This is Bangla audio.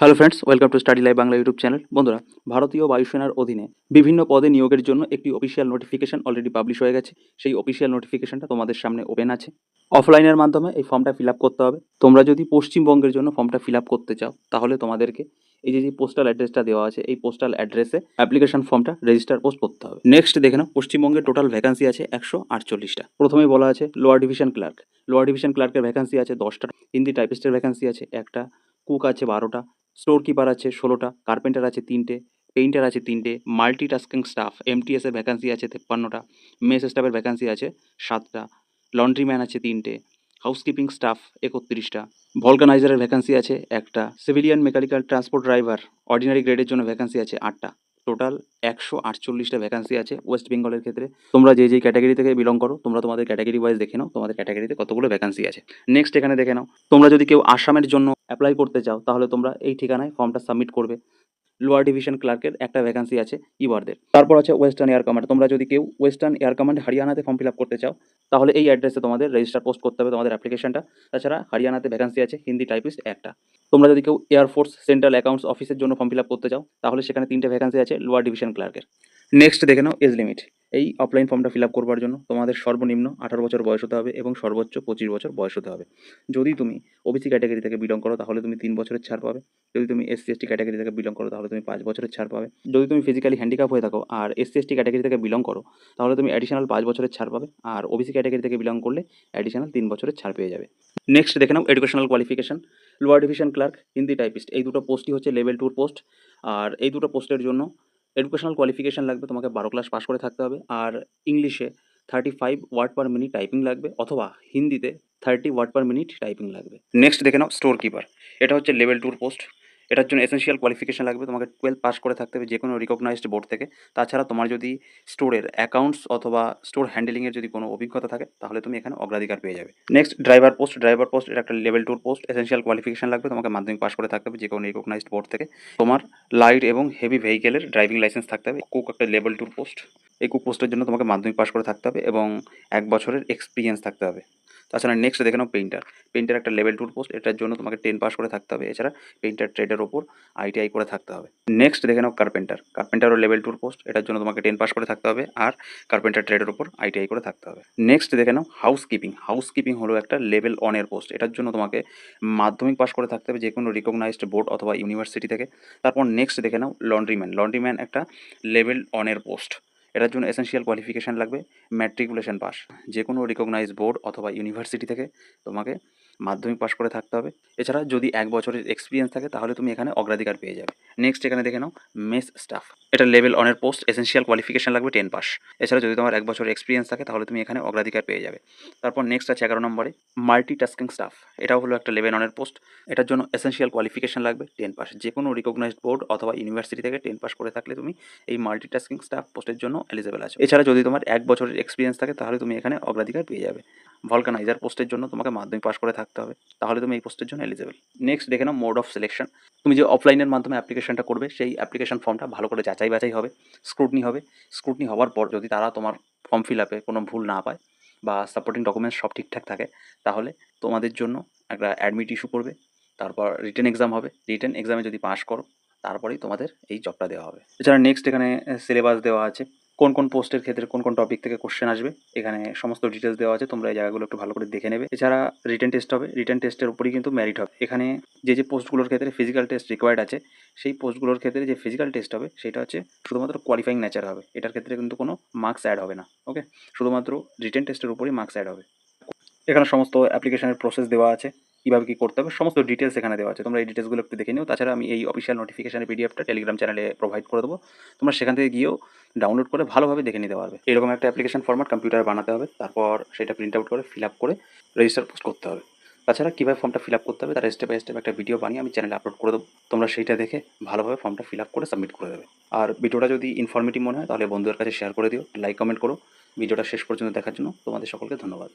Hello friends welcome to study live Bangla YouTube channel বন্ধুরা, ভারতীয় বায়ুসেনার অধীনে বিভিন্ন পদে নিয়োগের জন্য একটি অফিসিয়াল নোটিফিকেশন অলরেডি পাবলিশ হয়ে গেছে। সেই অফিসিয়াল নোটিফিকেশনটা তোমাদের সামনে ওপেন আছে। অফলাইনের মাধ্যমে এই ফর্মটা ফিল আপ করতে হবে। তোমরা যদি পশ্চিমবঙ্গের জন্য ফর্মটা ফিল আপ করতে চাও, তাহলে তোমাদেরকে এই যে যে পোস্টাল অ্যাড্রেসটা দেওয়া আছে, এই পোস্টাল অ্যাড্রেসে অ্যাপ্লিকেশন ফর্মটা রেজিস্টার পোস্ট করতে হবে। নেক্সট দেখে নাও পশ্চিমবঙ্গের টোটাল ভ্যাকান্সি আছে একশো আটচল্লিশটা। প্রথমেই বলা আছে lower division clerk lower division ক্লার্কের vacancy আছে দশটা। হিন্দি টাইপিস্টের ভ্যাকান্সি আছে একটা। কুক আছে বারোটা। স্টোর কিপার আছে ষোলোটা কার্পেন্টার আছে তিনটে পেইন্টার আছে তিনটে মাল্টি টাস্কিং স্টাফ এমটিএসের ভ্যাকান্সি আছে তেপ্পান্নটা মেস স্টাফের ভ্যাকান্সি আছে সাতটা লন্ড্রিম্যান আছে তিনটে হাউসকিপিং স্টাফ একত্রিশটা ভলকানাইজারের ভ্যাকান্সি আছে একটা civilian mechanical transport driver ordinary গ্রেডের জন্য ভ্যাকান্সি আছে আটটা। টোটাল একশো আটচল্লিশটা ভ্যাকান্সি আছে ওয়েস্ট বেঙ্গলের ক্ষেত্রে। তোমরা যে যে ক্যাটাগরি থেকে বিলং করো, তোমরা তোমাদের ক্যাটাগরি ওয়াইজ দেখে নাও, তোমাদের ক্যাটাগরিতে কতগুলো ভ্যাকান্সি আছে। নেক্সট এখানে দেখে নাও। তোমরা যদি কেউ আসামের জন্য অ্যাপ্লাই করতে চাও, তাহলে তোমরা এই ঠিকানায় ফর্মটা সাবমিট করবে। লোয়ার ডিভিশন ক্লার্কের একটা ভ্যাকান্সি আছে ইবারদের তারপর আছে ওয়েস্টার্ন এয়ার কমান্ড তোমরা যদি কেউ ওয়েস্টার্ন এয়ার কমান্ড হরিয়ানাতে ফর্ম ফিল আপ করতে চাও, তাহলে এই অ্যাড্রেসে তোমাদের রেজিস্টার পোস্ট করতে হবে তোমাদের অ্যাপ্লিকেশনটা তাছাড়া হরিয়ানাতে ভ্যাকান্সি আছে, হিন্দি টাইপিস্ট একটা। তোমরা যদি কেউ এয়ারফোর্স সেন্ট্রাল অ্যাকাউন্টস অফিসের জন্য ফর্ম ফিল আপ করতে চাও, তাহলে সেখানে তিনটে ভ্যাকান্সি আছে লোয়ার ডিভিশন ক্লার্কের নেক্সট দেখে নাও এজ লিমিট এই অফলাইন ফর্মটা ফিল আপ করবার জন্য তোমাদের সর্বনিম্ন আঠারো বছর বয়স হতে হবে এবং সর্বোচ্চ পঁচিশ বছর বয়স হতে হবে। যদি তুমি ওবিসি ক্যাটাগরি থেকে বিলং করো, তাহলে তুমি তিন বছরের ছাড় পাবে। যদি তুমি এসসি এসটি ক্যাটাগরি থেকে বিলং করো, তাহলে তুমি পাঁচ বছরের ছাড় পাবে। যদি তুমি ফিজিক্যালি হ্যান্ডিক্যাপ হয়ে থাকো আর এসসি এসটি ক্যাটাগরি থেকে বিলং করো, তাহলে তুমি অ্যাডিশনাল পাঁচ বছরের ছাড় পাবে আর ওবিসি ক্যাটাগরি থেকে বিলং করলে অ্যাডিশনাল তিন বছরের ছাড় পেয়ে যাবে। নেক্সট দেখে নাও educational qualification lower division clerk Hindi typist এই দুটো পোস্টই হচ্ছে লেভেল টুর পোস্ট আর এই দুটো পোস্টের জন্য এডুকেশনাল কোয়ালিফিকেশান লাগবে, তোমাকে বারো ক্লাস পাস করে থাকতে হবে। আর ইংলিশে thirty five word per minute typing লাগবে, অথবা হিন্দিতে thirty word per minute typing লাগবে। নেক্সট দেখে নাও স্টোর কিপার এটা হচ্ছে লেভেল টুর পোস্ট এটার জন্য এসেন্সিয়াল কোয়ালিফিকেশান লাগবে। তোমাকে টুয়েলভ পাস করে থাকতে হবে যে কোনো রিকগনাইজড বোর্ড থেকে। তাছাড়া তোমার যদি স্টোরের অ্যাকাউন্টস অথবা স্টোর হ্যান্ডেলিংয়ের যদি কোনো অভিজ্ঞতা থাকে, তাহলে তুমি এখানে অগ্রাধিকার পেয়ে যাবে। Next driver post driver post এটা একটা লেভেল টুর পোস্ট এসেন্সিয়াল কোয়ালিফিকেশান লাগবে। তোমাকে মাধ্যমিক পাস করে থাকতে হবে যে কোনো রিকগনাইজড বোর্ড থেকে। তোমার লাইট এবং হেভি ভেহিকেলের ড্রাইভিং লাইসেন্স থাকতে হবে। কুক একটা লেভেল টুর পোস্ট এই কুক পোস্টের জন্য তোমাকে মাধ্যমিক পাস করে থাকতে হবে এবং এক বছরের এক্সপিরিয়েন্স থাকতে হবে। তাছাড়া নেক্সট দেখে নাও পেইন্টার পেইন্টার একটা লেভেল টুর পোস্ট এটার জন্য তোমাকে টেন পাস করে থাকতে হবে। এছাড়া পেইন্টার ট্রেডের ওপর আইটিআই করে থাকতে হবে। নেক্সট দেখে নাও কার্পেন্টার কার্পেন্টারও লেভেল টুর পোস্ট এটার জন্য তোমাকে টেন পাস করে থাকতে হবে। আর কার্পেন্টার ট্রেডের ওপর আইটিআই করে থাকতে হবে। নেক্সট দেখে নাও হাউস কিপিং হাউস কিপিং হলো একটা লেভেল অনের পোস্ট এটার জন্য তোমাকে মাধ্যমিক পাস করে থাকতে হবে যে কোনো রিকগনাইজড বোর্ড অথবা ইউনিভার্সিটি থেকে। তারপর নেক্সট দেখে নাও লন্ড্রিম্যান লন্ড্রিম্যান একটা লেভেল অনের পোস্ট এটার জন্য এসেন্সিয়াল কোয়ালিফিকেশান লাগবে ম্যাট্রিকুলেশন পাস যে কোনো রিকগনাইজ বোর্ড অথবা ইউনিভার্সিটি থেকে তোমাকে মাধ্যমিক পাশ করে থাকতে হবে। এছাড়া যদি এক বছরের এক্সপিরিয়েন্স থাকে, তাহলে তুমি এখানে অগ্রাধিকার পেয়ে যাবে। নেক্সট এখানে দেখে নাও মেস স্টাফ এটা লেভেল অনের পোস্ট এসেন্সিয়াল কোয়ালিফিকেশান লাগবে টেন পাস এছাড়া যদি তোমার এক বছর এক্সপিরিয়েন্স থাকে, তাহলে তুমি এখানে অগ্রাধিকার পেয়ে যাবে। তারপর নেক্সট আছে এগারো নম্বরে মাল্টি টাস্কিং স্টাফ এটাও হলো একটা লেভেল অনের পোস্ট এটার জন্য এসেন্সিয়াল কোয়ালিফিকেশান লাগবে টেন পাস যে কোনো রিকগনাইজড বোর্ড অথবা ইউনিভার্সিটি থেকে টেন পাস করে থাকলে তুমি এই মাল্টি টাস্কিং স্টাফ পোস্টের জন্য এলিজেবল আছো। এছাড়া যদি তোমার এক বছরের এক্সপিরিয়েন্স থাকে, তাহলে তুমি এখানে অগ্রাধিকার পেয়ে যাবে। ভলকানাইজার পোস্টের জন্য তোমাকে মাধ্যমিক পাস করে থাকতে হবে। তাহলে তুমি এই পোস্টের জন্য এলিজেবল নেক্সট দেখে নাও মোড অফ সিলেকশন তুমি যে অফলাইনের মাধ্যমে অ্যাপ্লিকেশনটা করবে, সেই অ্যাপ্লিকেশন ফর্মটা ভালো করে যাচাই বাছাই হবে স্ক্রুটনি হবে। স্ক্রুটনি হওয়ার পর যদি তারা তোমার ফর্ম ফিল আপে কোনো ভুল না পায় বা সাপোর্টিং ডকুমেন্টস সব ঠিকঠাক থাকে, তাহলে তোমাদের জন্য একটা অ্যাডমিট ইস্যু করবে তারপর রিটেন এক্সাম হবে। রিটেন এক্সামে যদি পাস করো, তারপরেই তোমাদের এই জবটা দেওয়া হবে। এছাড়া নেক্সট এখানে সিলেবাস দেওয়া আছে। কোন কোন পোস্টের ক্ষেত্রে কোন কোন টপিক থেকে কোশ্চেন আসবে, এখানে সমস্ত ডিটেলস দেওয়া আছে, তোমরা এই জায়গাগুলো একটু ভালো করে দেখে নেবে। এছাড়া রিটেন টেস্ট হবে রিটেন টেস্টের উপরই কিন্তু মেরিট হবে। এখানে যে যে পোস্টগুলোর ক্ষেত্রে ফিজিক্যাল টেস্ট রিকোয়ার্ড আছে, সেই পোস্টগুলোর ক্ষেত্রে যে ফিজিক্যাল টেস্ট হবে, সেটা হচ্ছে শুধুমাত্র কোয়ালিফাইং নেচার হবে। এটার ক্ষেত্রে কিন্তু কোনো মার্কস অ্যাড হবে না ওকে শুধুমাত্র রিটেন টেস্টের উপরই মার্কস অ্যাড হবে। এখানে সমস্ত অ্যাপ্লিকেশনের প্রসেস দেওয়া আছে। কীভাবে কী করতে হবে, সমস্ত ডিটেলস এখানে দেওয়া আছে। তোমরা এই ডিটেলসগুলো একটু দেখে নিও। তাছাড়া আমি এই অফিসিয়াল নোটিফিকেশনের পিডিএফটা টেলিগ্রাম চ্যানেলে প্রোভাইড করে দেবো। তোমরা সেখান থেকে গিয়েও ডাউনলোড করে ভালোভাবে দেখে নিতে পারবে। এরকম একটা অ্যাপ্লিকেশন ফরম্যাট কম্পিউটারে বানাতে হবে, তারপর সেটা প্রিন্ট আউট করে ফিল আপ করে রেজিস্টার পোস্ট করতে হবে। তাছাড়া কীভাবে ফর্মটা ফিল আপ করতে হবে, তার স্টেপ বাই স্টেপ একটা ভিডিও বানিয়ে আমি চ্যানেলে আপলোড করে দেবো। তোমরা সেইটা দেখে ভালোভাবে ফর্মটা ফিল আপ করে সাবমিট করে দেবে। আর ভিডিওটা যদি ইনফরমেটিভ মনে হয়, তাহলে বন্ধুদের কাছে শেয়ার করে দিও। লাইক কমেন্ট করো। ভিডিওটা শেষ পর্যন্ত দেখার জন্য তোমাদের সকলকে ধন্যবাদ।